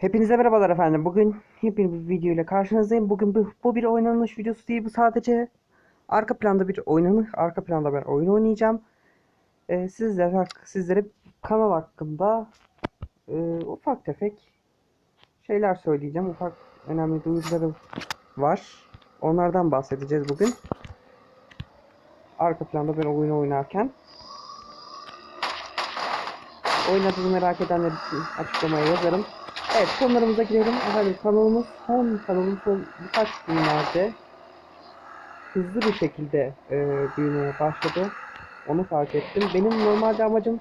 Hepinize merhabalar efendim. Bugün yepyeni bir video ile karşınızdayım. Bugün bu, bu bir oynanış videosu değil. Bu sadece arka planda bir oynanış. Arka planda ben oyun oynayacağım. Ee, sizlere, sizlere kanal hakkında e, ufak tefek şeyler söyleyeceğim. Ufak önemli duyuruları var. Onlardan bahsedeceğiz bugün. Arka planda ben oyunu oynarken. Oynadığını merak edenler için açıklamaya yazarım. Evet konularımıza girelim. Efendim kanalımız son kanalım son birkaç günlerde hızlı bir şekilde e, büyümeye başladı. Onu fark ettim. Benim normalde amacım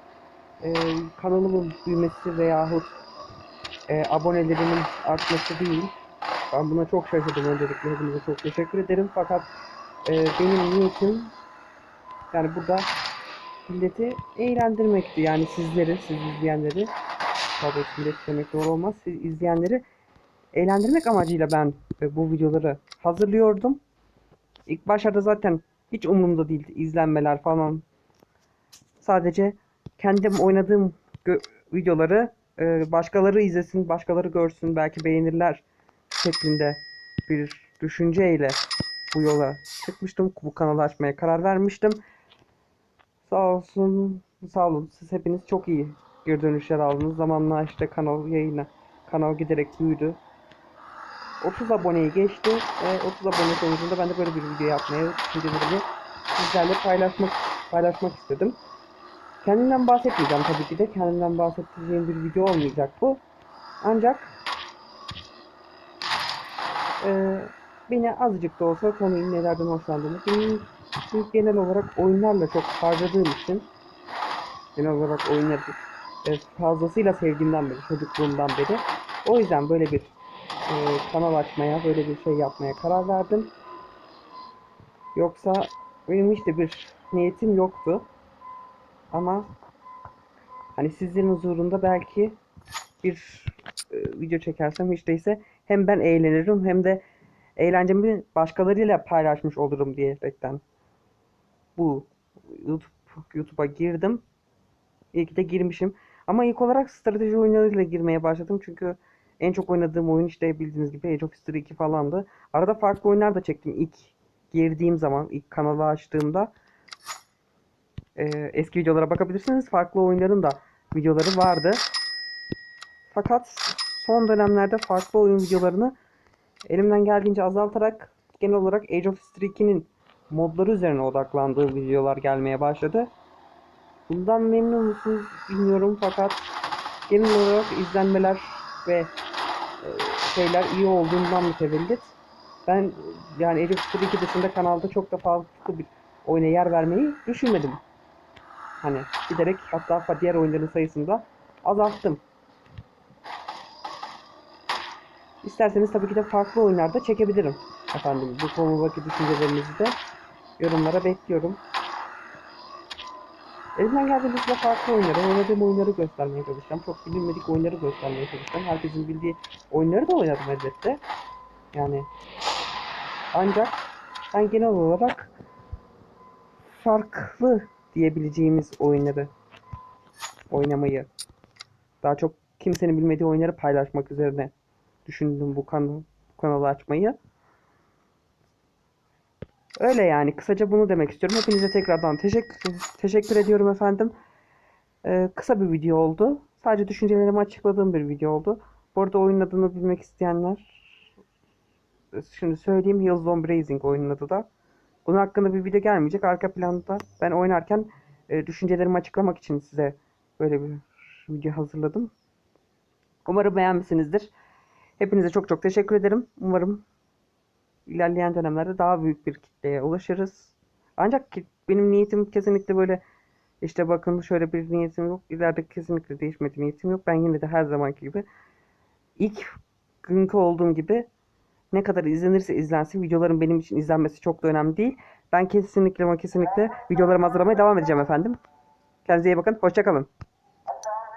e, kanalımın büyümesi veyahut e, abonelerimin artması değil. Ben buna çok şaşırdım öncelikle. Hepinize çok teşekkür ederim. Fakat e, benim niyetim yani burada milleti eğlendirmekti. Yani sizleri, siz izleyenleri millet demek doğru olmaz. Siz izleyenleri eğlendirmek amacıyla ben e, bu videoları hazırlıyordum. İlk başlarda zaten hiç umurumda değildi izlenmeler falan. Sadece kendim oynadığım videoları e, başkaları izlesin, başkaları görsün, belki beğenirler şeklinde bir düşünceyle bu yola çıkmıştım. Bu kanalı açmaya karar vermiştim. Sağ olsun, sağ olun. Siz hepiniz çok iyi geri dönüşler aldınız. Zamanla işte kanal yayına, kanal giderek büyüdü. 30 aboneyi geçti ve 30 abone sonucunda ben de böyle bir video yapmaya düşüncelerimi sizlerle paylaşmak paylaşmak istedim. Kendimden bahsetmeyeceğim tabii ki de. Kendimden bahsedeceğim bir video olmayacak bu. Ancak eee beni azıcık da olsa tanıyın nelerden hoşlandığını. Benim genel olarak oyunlarla çok harcadığım için genel olarak oyunları e, fazlasıyla sevdiğimden beri, çocukluğumdan beri. O yüzden böyle bir e, kanal açmaya, böyle bir şey yapmaya karar verdim. Yoksa benim hiç de bir niyetim yoktu. Ama hani sizlerin huzurunda belki bir e, video çekersem hiç değilse hem ben eğlenirim hem de eğlencemi başkalarıyla paylaşmış olurum diyerekten bu YouTube YouTube'a girdim. İyi ki de girmişim. Ama ilk olarak strateji oyunlarıyla girmeye başladım. Çünkü en çok oynadığım oyun işte bildiğiniz gibi Age of History 2 falandı. Arada farklı oyunlar da çektim ilk girdiğim zaman, ilk kanalı açtığımda. Ee, eski videolara bakabilirsiniz. Farklı oyunların da videoları vardı. Fakat son dönemlerde farklı oyun videolarını elimden geldiğince azaltarak genel olarak Age of History 2'nin modları üzerine odaklandığı videolar gelmeye başladı. Bundan memnun musunuz bilmiyorum fakat genel olarak izlenmeler ve e, şeyler iyi olduğundan mütevellit. Ben yani of History 2 dışında kanalda çok da fazla bir oyuna yer vermeyi düşünmedim. Hani giderek hatta diğer oyunların sayısını da azalttım. İsterseniz tabii ki de farklı oyunlarda çekebilirim. Efendim bu konudaki düşüncelerinizi de yorumlara bekliyorum. Elimden geldiğince farklı oyunları, oynadığım oyunları göstermeye çalışacağım. Çok bilinmedik oyunları göstermeye çalışacağım. Herkesin bildiği oyunları da oynadım elbette. Yani ancak ben genel olarak farklı diyebileceğimiz oyunları oynamayı daha çok kimsenin bilmediği oyunları paylaşmak üzerine düşündüm bu, kanal, bu kanalı açmayı. Öyle yani. Kısaca bunu demek istiyorum. Hepinize tekrardan teşekkür, teşekkür ediyorum efendim. Ee, kısa bir video oldu. Sadece düşüncelerimi açıkladığım bir video oldu. Bu arada oyunun adını bilmek isteyenler şimdi söyleyeyim. Hillzone Blazing oyunun adı da. Bunun hakkında bir video gelmeyecek. Arka planda ben oynarken e, düşüncelerimi açıklamak için size böyle bir video hazırladım. Umarım beğenmişsinizdir. Hepinize çok çok teşekkür ederim. Umarım ilerleyen dönemlerde daha büyük bir kitleye ulaşırız. Ancak ki benim niyetim kesinlikle böyle işte bakın şöyle bir niyetim yok. İleride kesinlikle değişmedi niyetim yok. Ben yine de her zamanki gibi ilk günkü olduğum gibi ne kadar izlenirse izlensin videolarım benim için izlenmesi çok da önemli değil. Ben kesinlikle ama kesinlikle videolarımı hazırlamaya devam edeceğim efendim. Kendinize iyi bakın. Hoşçakalın.